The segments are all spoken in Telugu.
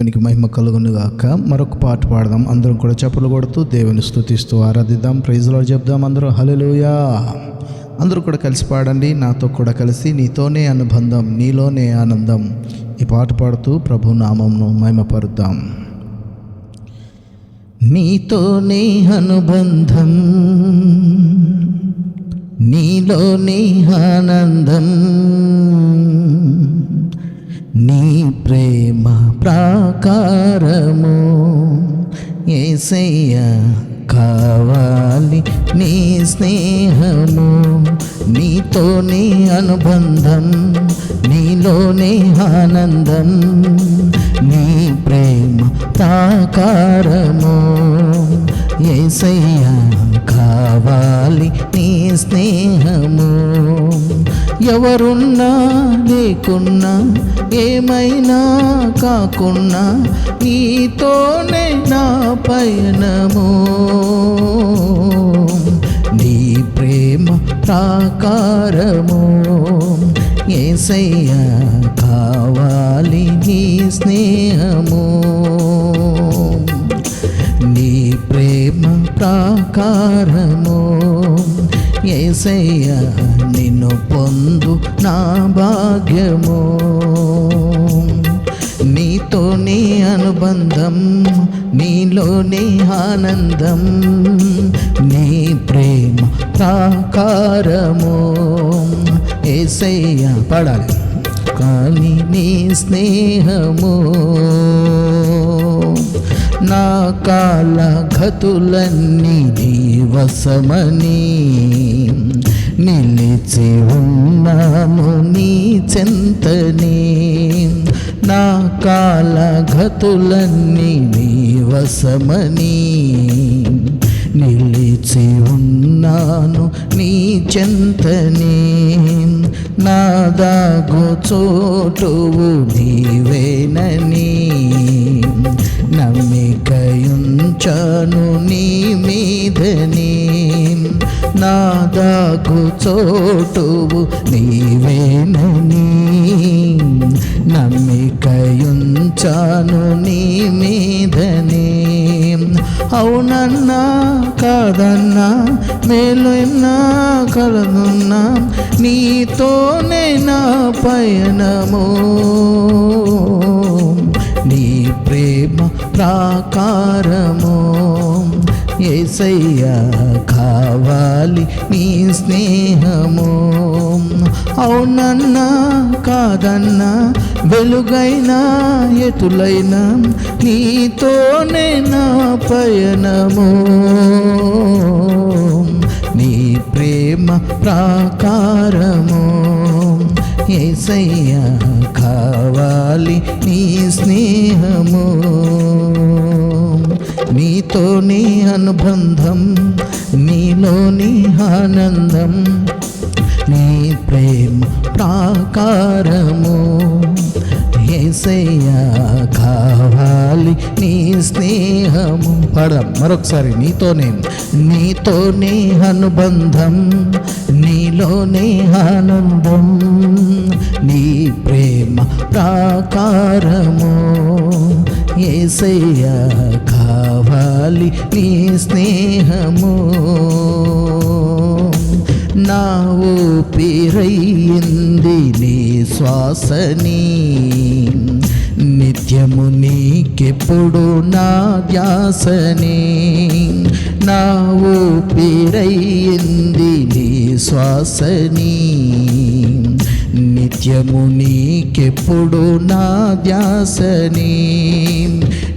దేవునికి మహిమ కలుగును గాక మరొక పాట పాడదాం. అందరం కూడా చెప్పలు కొడుతూ దేవుని స్థుతిస్తూ ఆరాధిద్దాం. ప్రైజ్లో చెప్దాం అందరూ. హల్లెలూయా అందరూ కూడా కలిసి పాడండి. నాతో కూడా కలిసి నీతోనే అనుబంధం నీలోనే ఆనందం. ఈ పాట పాడుతూ ప్రభు నామంను మహిమపరుద్దాం. నీతోనే అనుబంధం నీలోనే ఆనందం. నీ ప్రేమ ప్రాకారము ఏసయ్య కావాలి నీ స్నేహము నీతోనే అనుబంధం నీలోనే ఆనందం నీ ప్రేమ ప్రాకారము ఏసయ్య కావాలి నీ స్నేహము. ఎవరున్నా లేకున్నా ఏమైనా కాకున్నా నీతోనే నా పయనము. నీ ప్రేమ ప్రాకారము. ఏసయ్య కావాలి నీ స్నేహము. నీ ప్రేమ ప్రాకారము. ఏసయ్య నిన్ను పొందు నా భాగ్యము. నీతోనే అనుబంధం నీలోనే ఆనందం నీ ప్రేమ ప్రాకారము ఏసయ్య పడాలి. కానీ నీ స్నేహము. కాల ఘతులన్నీ నీ నిలిచి ఉన్నాము నీ చింతని. నా కాల ఘతులన్నీ నీ నిలిచి ఉన్నాను నీ చింతని. నా దాగు చోటువు నీవేనని నమ్మికయుంచాను నీ మీదని నాదాకు చోటువు నీవేనని నమ్మికయుంచాను నీ మీదని అవునన్నా కాదన్నా మేలున్నా కలదున్నా నీతోనే నా పయనము. ప్రేమ ప్రాకారము. ఏసయ్య కావాలి నీ స్నేహము. అవునన్నా కాదన్నా వెలుగైనా ఎతులైనా నీతోనే నా పయనము. నీ ప్రేమ ప్రాకారము. ఏసయ్య కావాలి నీ స్నేహము. నీతోని అనుబంధం నీలోని ఆనందం నీ ప్రేమ ప్రాకారము. ఏసయ్య కావాలి నీ స్నేహము. పడం మరొకసారి నీతోనే నీతోనే అనుబంధం నీలోనే ఆనందం. నీ ప్రేమ ప్రాకారము. ఏసయ్య కావాలి నీ స్నేహము. నా ఊపిరయ్యింది నీ శ్వాసని. నిత్యము నీకెప్పుడు నా ధ్యాసని. నా ఊపిరయ్యింది నీ శ్వాసనీ. నిత్యము నీకెప్పుడు నా ధ్యాసని?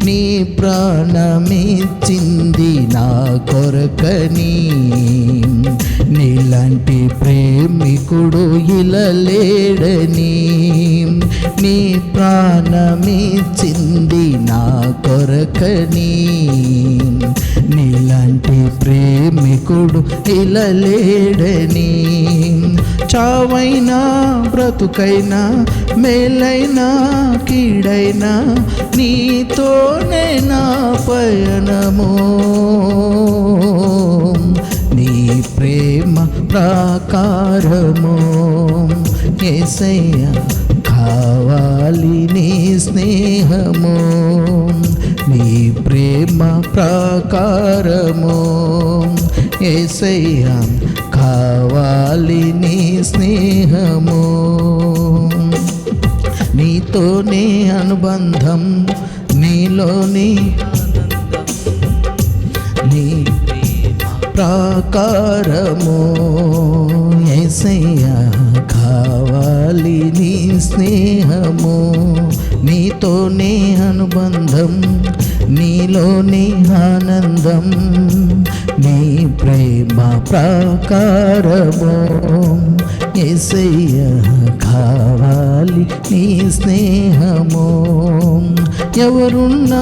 నీ ప్రాణమిచ్చింది నా కొరకని? నీలాంటి ప్రేమికుడు ఇలలేడని? నీ ప్రాణమిచ్చింది నా నీలాంటి ప్రేమికుడు ఇలలేడని చావైనా బ్రతుకైనా మేలైనా కీడైనా నీతోనే నా పయనము. నీ ప్రేమ ప్రాకారము. ఏసయ్యా నీ ప్రేమ ప్రాకారము. ఏసయ్యా కావాలి నీ స్నేహము. నీతోనే అనుబంధం నీలోని నీ ప్రాకారము. ఏసయ్యా కావాలి నీ స్నేహము. నీతోనే అనుబంధం నీలోనే ఆనందం నీ ప్రేమ ప్రాకారము. ఎసయ్య కావాలి నీ స్నేహము. ఎవరున్నా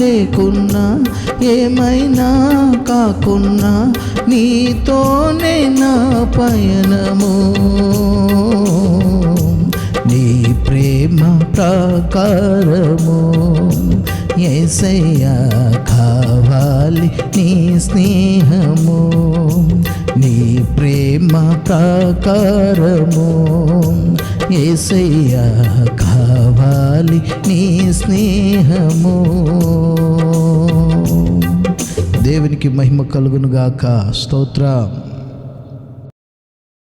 లేకున్నా ఏమైనా కాకున్నా నీతోనే నా పయనము. నీ ప్రేమ ప్రాకారము కావాలి నీ స్నేహము. నీ ప్రేమ ప్రాకారము ఏసయ్యా కావాలి నీ స్నేహము. దేవునికి మహిమ కలుగునుగాక. స్తోత్రం.